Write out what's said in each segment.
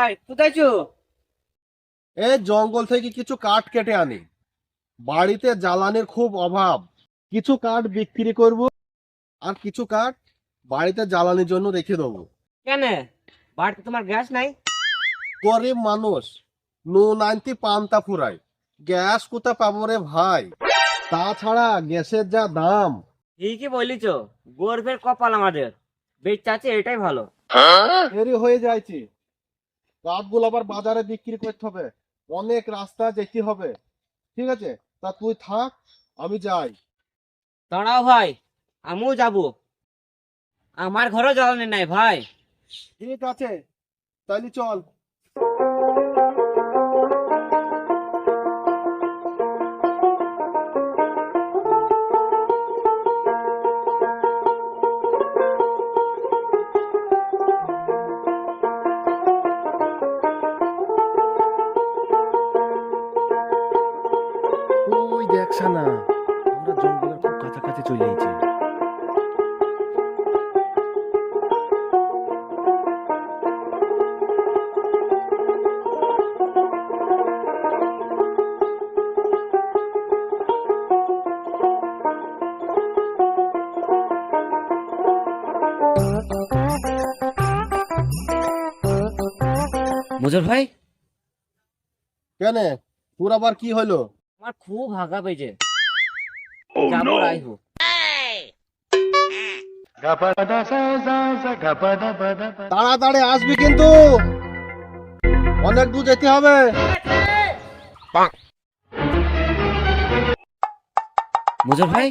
ভাই কোথায় চো? এই জঙ্গল থেকে কিছু কাঠ কেটে আনি। বাড়িতে জ্বালানির খুব অভাব। কিছু কাঠ বিক্রি করব আর কিছু কাঠ বাড়িতে জ্বালানির জন্য রেখে দেবো। কেন? বাড়িতে তোমার গ্যাস নাই? গরিব মানুষ নুন আনতে পান্তা ফুরাই গ্যাস কোথা পাবো রে ভাই? তাছাড়া গ্যাসের যা দাম। ঠিকই বলিছ গর্বের কপাল আমাদের। বেচতে আছে এটাই ভালো। দেরি হয়ে যাইছি। কাঠগুলো আবার বাজারে বিক্রি করতে হবে। অনেক রাস্তা যেতে হবে। ঠিক আছে? তা তুই থাক আমি যাই। দাঁড়াও ভাই আমিও যাব। আমার ঘরে জ্বালানি নাই ভাই। ঠিক আছে তাহলে চল। মজুর ভাই? কেন? তোর আবার কি হলো আমার খুব হাগা পেয়েছে। যাব রাইহু। তাড়াতাড়ি আসবি কিন্তু। অনেক দূর যেতে হবে। মজুর ভাই?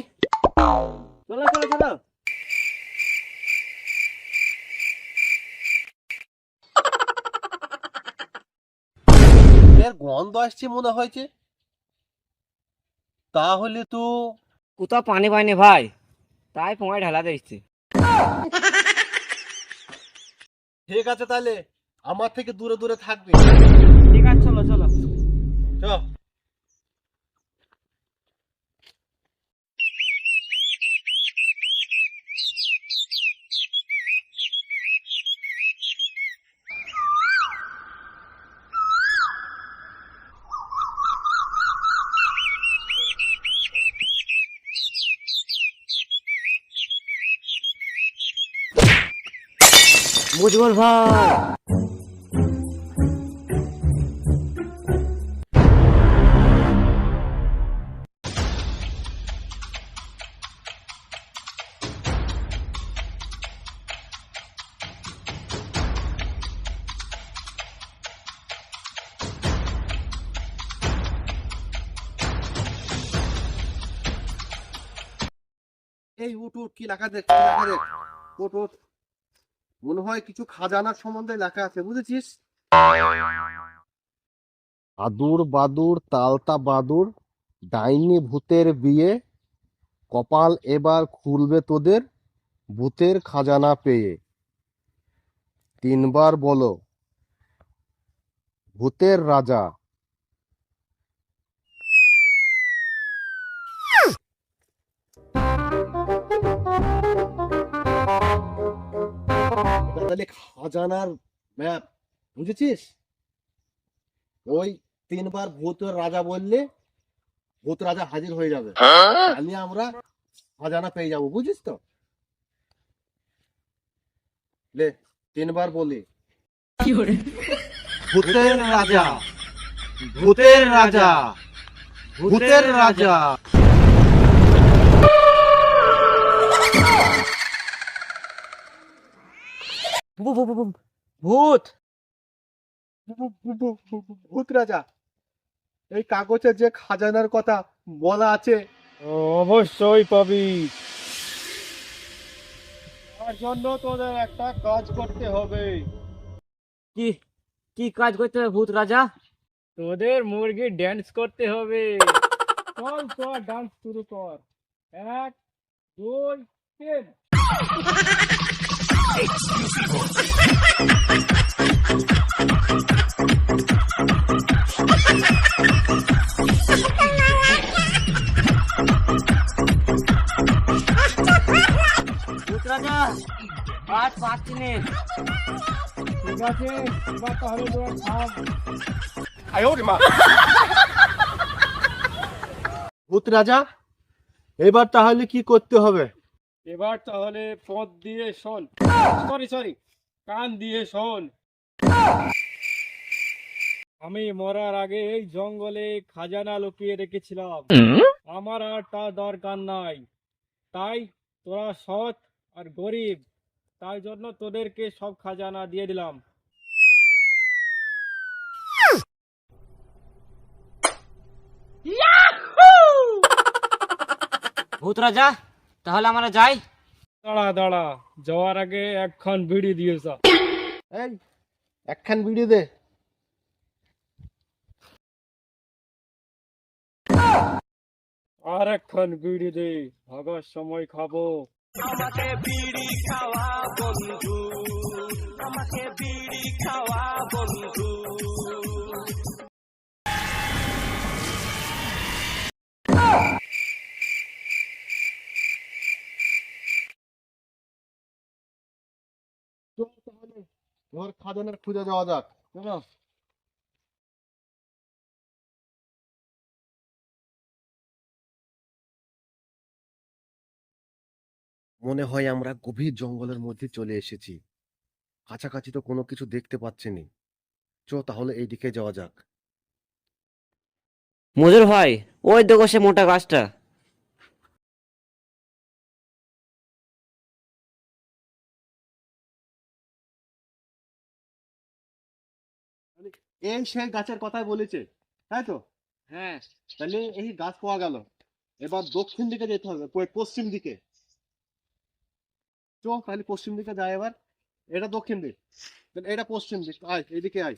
চলো চলো চলো। এর গন্ধ আসছে মনে হয়েছে। তাহলে তো কোথাও পানি পায়নি ভাই তাই পোঙায় ঢালা দিচ্ছে ঠিক আছে তাহলে আমার থেকে দূরে দূরে থাকবে। ঠিক আছে চলো চলো। চ মুজবল ভাই। এই উঠ উঠ কি লেখা দেখ দেখ উঠ উঠ। মনে হয় কিছু খাজানার সম্বন্ধে লেখা আছে, বুঝেছিস? আদুর বাদুর, তালতা বাদুর, ডাইনি ভূতের বিয়ে, কপাল এবার খুলবে তোদের ভূতের খাজানা পেয়ে। তিনবার বলো, ভূতের রাজা তাহলে খাজানার ম্যাপ বুঝেছিস? ওই তিনবার ভূতের রাজা বললে ভূত রাজা হাজির হয়ে যাবে। তাহলে আমরা খাজানা পেয়ে যাব বুঝিস তো? লে তিনবার বলি? ভূতের রাজা ভূতের রাজা ভূতের রাজা। ভূত! ভূত রাজা! এই কাগজে যে খাজানার কথা বলা আছে অবশ্যই পাবি। তার জন্য তোদের একটা কাজ করতে হবে। কি কি কাজ করতে হবে ভূত রাজা? তোদের মুরগি ড্যান্স করতে হবে। চল চল ডান্স শুরু কর। এক দুই তিন। ভূত রাজা আজ পাচ্ছি নে ঠিক আছে এবার তাহলে তোরা থাম ভূত রাজা এবার তাহলে কি করতে হবে এবার তাহলে পথ দিয়ে শোন। সরি সরি কান দিয়ে শোন। আমি মরার আগে এই জঙ্গলে খাজানা লুকিয়ে রেখেছিলাম। আমার আর তার দরকার নাই। তাই তোরা সৎ আর গরিব তাই জন্য তোদেরকে সব খাজানা দিয়ে দিলাম। ভূত রাজা তাহলে আমরা যাই। দাঁড়া দাঁড়া যাওয়ার আগে একখান বিড়ি দিয়েছ এই একখান ভিডিও দে। আর একখান বিড়ি দে ভাগার সময় খাব। চল খাজানার খুঁজে যাওয়া যাক মনে হয় আমরা গভীর জঙ্গলের মধ্যে চলে এসেছি। কাছাকাছি তো কোনো কিছু দেখতে পাচ্ছি নি। চ তাহলে এই দিকে যাওয়া যাক। মজুর ভাই ওই দেখো সে মোটা গাছটা। এই সেই গাছের কথাই বলেছে তাই তো? হ্যাঁ। তাহলে এই গাছ পাওয়া গেল। এবার দক্ষিণ দিকে যেতে হবে পশ্চিম দিকে। চ তাহলে পশ্চিম দিকে যাই এবার। এটা দক্ষিণ দিক। তাহলে এটা পশ্চিম দিক। আয় এইদিকে আয়।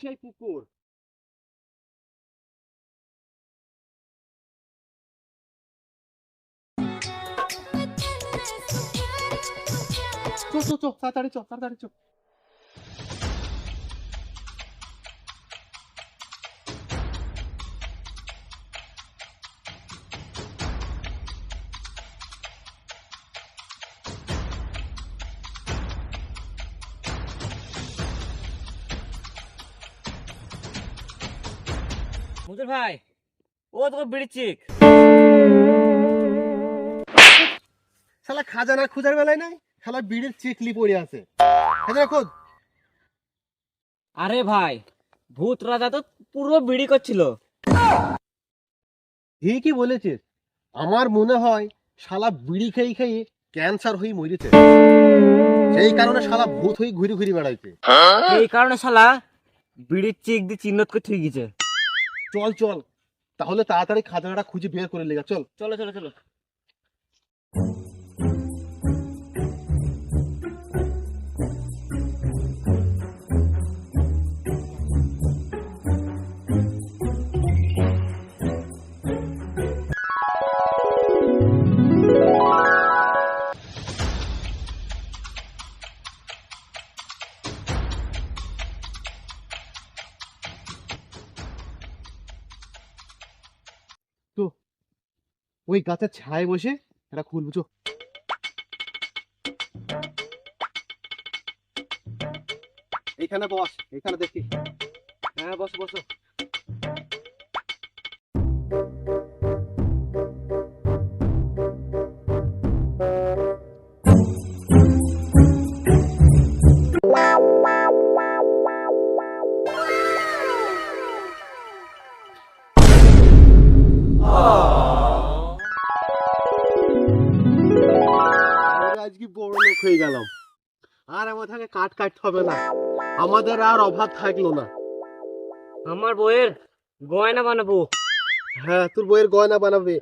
সেই পুকুর? চ চ চ তাড়াতাড়ি চ তাড়াতাড়ি চ মজুর ভাই ও তো বিড়ি চিক। শালা খাজানা খুঁজার বেলায় নাই? শালা বিড়ির চিকলি পড়ে আছে। আরে ভাই ভূত রাজা তো পুরো বিড়ি করছিল। ঠিকই বলেছিস। আমার মনে হয় শালা বিড়ি খেয়ে খেয়ে ক্যান্সার হয়ে মরেছে। সেই কারণে শালা ভূত হয়ে ঘুরে ঘুরে বেড়াইছে। এই কারণে শালা বিড়ির চিক দিয়ে চিহ্নত করে থুই গেছে। চল চল। তাহলে তাড়াতাড়ি খাজানাটা খুঁজে বের করে লেগা চল। চলো চলো চলো। ওই গাছের ছায় বসে এটা খুলবো বুঝো এখানে বস এখানে দেখি। হ্যাঁ বস বসো। লোক গেলাম। আর আমাদেরকে কাট কাটতে হবে না। আমাদের আর অভাব থাকল না। আমার বইয়ের গয়না বানাবো। হ্যাঁ তোর বইয়ের গয়না বানাবে।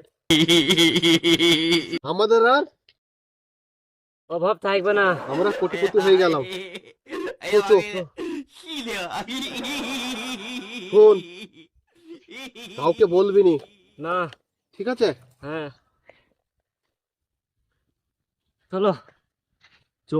আমাদের আর অভাব থাকবে না। আমরা কোটিপতি হয়ে গেলাম। শোন। কাউকে বলবি নি। না। ঠিক আছে? হ্যাঁ। চলো। চো